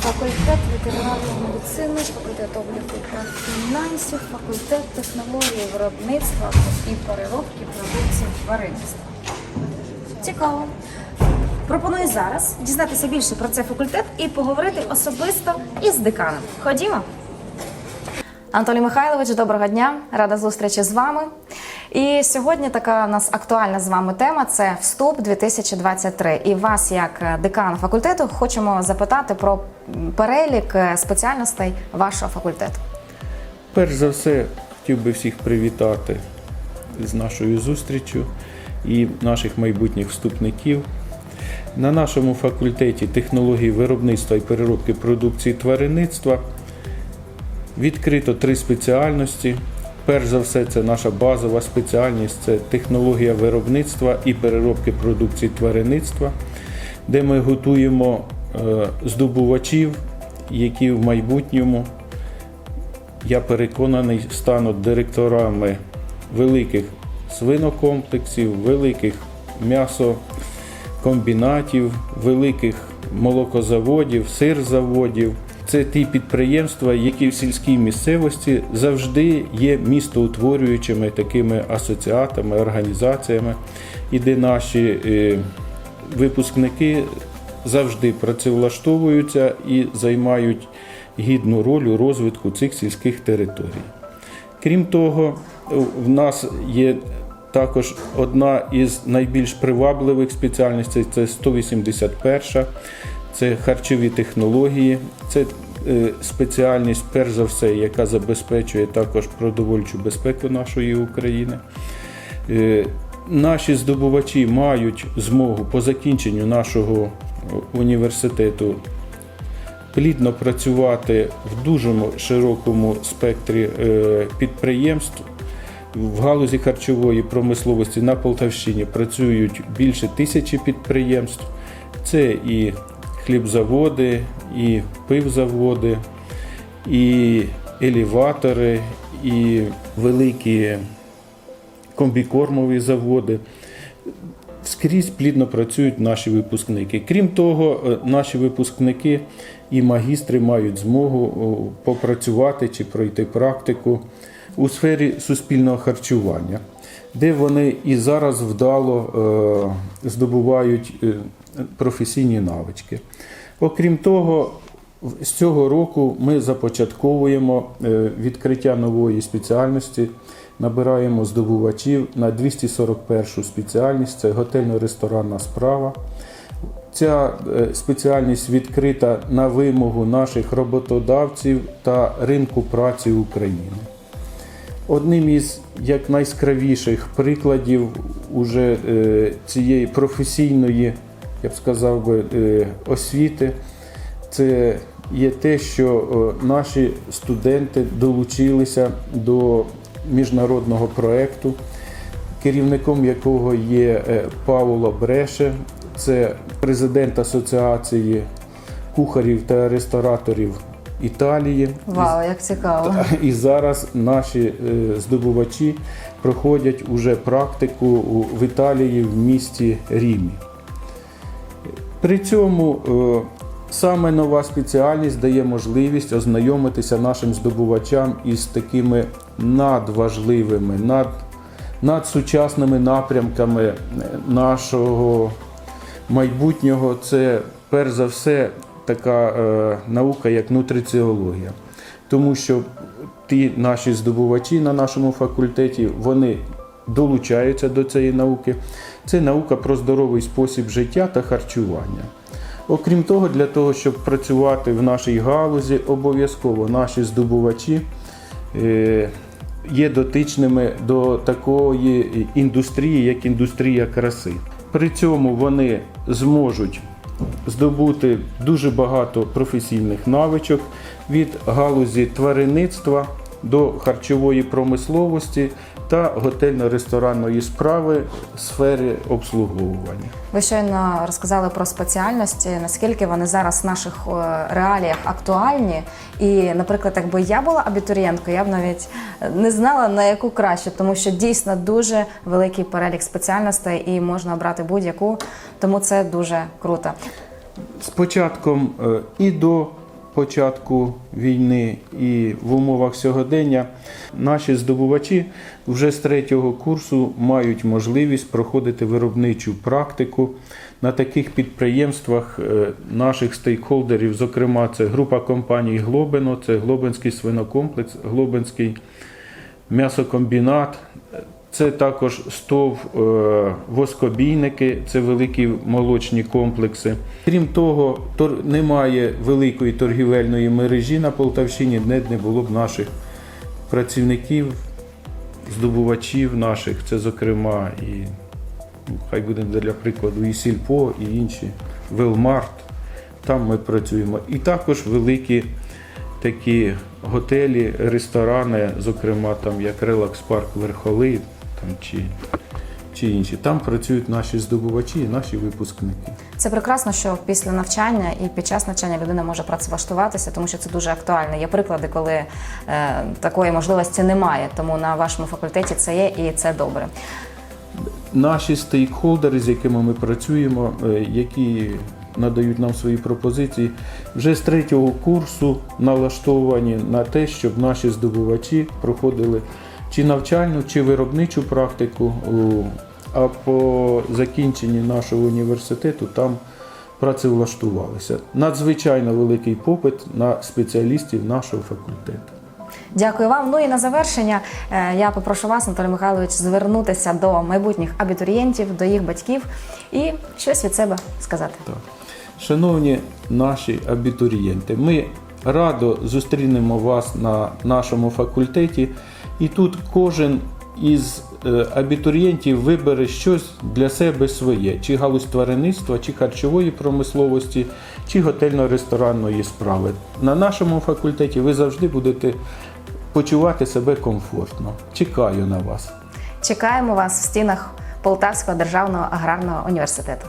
факультет ветеринарної медицини, факультет обліку та фінансів, факультет технології виробництва і переробки продукції тваринництва. Цікаво. Пропоную зараз дізнатися більше про цей факультет і поговорити особисто із деканом. Ходімо. Анатолій Михайлович, доброго дня, рада зустрічі з вами. І сьогодні така у нас актуальна з вами тема це вступ 2023. І вас, як декана факультету, хочемо запитати про перелік спеціальностей вашого факультету. Перш за все, хотів би всіх привітати з нашою зустрічю і наших майбутніх вступників. На нашому факультеті технології виробництва і переробки продукції тваринництва відкрито три спеціальності. Перш за все, це наша базова спеціальність це технологія виробництва і переробки продукції тваринництва, де ми готуємо е, здобувачів, які в майбутньому я переконаний, стануть директорами великих свинокомплексів, великих м'ясокомбінатів, великих молокозаводів, сирзаводів. Це ті підприємства, які в сільській місцевості завжди є містоутворюючими такими асоціатами, організаціями, і де наші е, випускники завжди працевлаштовуються і займають гідну роль у розвитку цих сільських територій. Крім того, в нас є також одна із найбільш привабливих спеціальностей це 181 це харчові технології. Це е, спеціальність, перш за все, яка забезпечує також продовольчу безпеку нашої України. Е, Наші здобувачі мають змогу по закінченню нашого університету плідно працювати в дуже широкому спектрі е, підприємств. В галузі харчової промисловості на Полтавщині працюють більше тисячі підприємств. Це і хлібзаводи, і пивзаводи, і елеватори, і великі комбікормові заводи скрізь плідно працюють наші випускники. Крім того, е, наші випускники і магістри мають змогу попрацювати чи пройти практику у сфері суспільного харчування, де вони і зараз вдало е, здобувають е, професійні навички. Окрім того, з цього року ми започатковуємо е, відкриття нової спеціальності, набираємо здобувачів на 241 спеціальність це готельно-ресторанна справа. Ця е, спеціальність відкрита на вимогу наших роботодавців та ринку праці України. Одним із як найскравіших прикладів уже е, цієї професійної, я б сказав би, е, освіти, це є те, що е, наші студенти долучилися до міжнародного проєкту, керівником якого є е, Пауло Бреше, це президент Асоціації кухарів та рестораторів Італії. Вау, як цікаво! І зараз наші здобувачі проходять уже практику в Італії в місті Рімі. При цьому е, саме нова спеціальність дає можливість ознайомитися нашим здобувачам із такими надважливими, над, надсучасними напрямками е, нашого майбутнього. Це перш за все така е, наука, як нутриціологія. Тому що ті наші здобувачі на нашому факультеті вони долучаються до цієї науки. Це наука про здоровий спосіб життя та харчування. Окрім того, для того, щоб працювати в нашій галузі, обов'язково наші здобувачі е, є дотичними до такої індустрії, як індустрія краси. При цьому вони зможуть здобути дуже багато професійних навичок від галузі тваринництва до харчової промисловості та готельно-ресторанної справи в сфері обслуговування. Ви щойно розказали про спеціальності, наскільки вони зараз в наших е, реаліях актуальні. І, наприклад, якби я була абітурієнткою, я б навіть не знала на яку краще, тому що дійсно дуже великий перелік спеціальностей і можна обрати будь-яку, тому це дуже круто. З початком е, і до початку війни і в умовах сьогодення наші здобувачі вже з третього курсу мають можливість проходити виробничу практику на таких підприємствах е, наших стейкхолдерів. Зокрема, це група компаній Глобино, це Глобинський свинокомплекс, Глобинський м'ясокомбінат. Це також стов е, воскобійники, це великі молочні комплекси. Крім того, немає великої торгівельної мережі на Полтавщині, де не було б наших працівників, здобувачів наших. Це, зокрема, і ну, хай буде для прикладу, і Сільпо, і інші, Велмарт. Там ми працюємо. І також великі такі готелі, ресторани, зокрема, там як Релакс Парк Верхоли там, чи, чи інші. Там працюють наші здобувачі і наші випускники. Це прекрасно, що після навчання і під час навчання людина може працевлаштуватися, тому що це дуже актуально. Є приклади, коли е, такої можливості немає. Тому на вашому факультеті це є і це добре. Наші стейкхолдери, з якими ми працюємо, е, які надають нам свої пропозиції, вже з третього курсу налаштовані на те, щоб наші здобувачі проходили чи навчальну, чи виробничу практику. А по закінченні нашого університету там працевлаштувалися. Надзвичайно великий попит на спеціалістів нашого факультету. Дякую вам. Ну і на завершення е, я попрошу вас, Анатолій Михайлович, звернутися до майбутніх абітурієнтів, до їх батьків і щось від себе сказати. Так. Шановні наші абітурієнти, ми радо зустрінемо вас на нашому факультеті, і тут кожен із е, абітурієнтів вибере щось для себе своє: чи галузь тваринництва, чи харчової промисловості, чи готельно-ресторанної справи. На нашому факультеті ви завжди будете почувати себе комфортно. Чекаю на вас. Чекаємо вас в стінах Полтавського державного аграрного університету.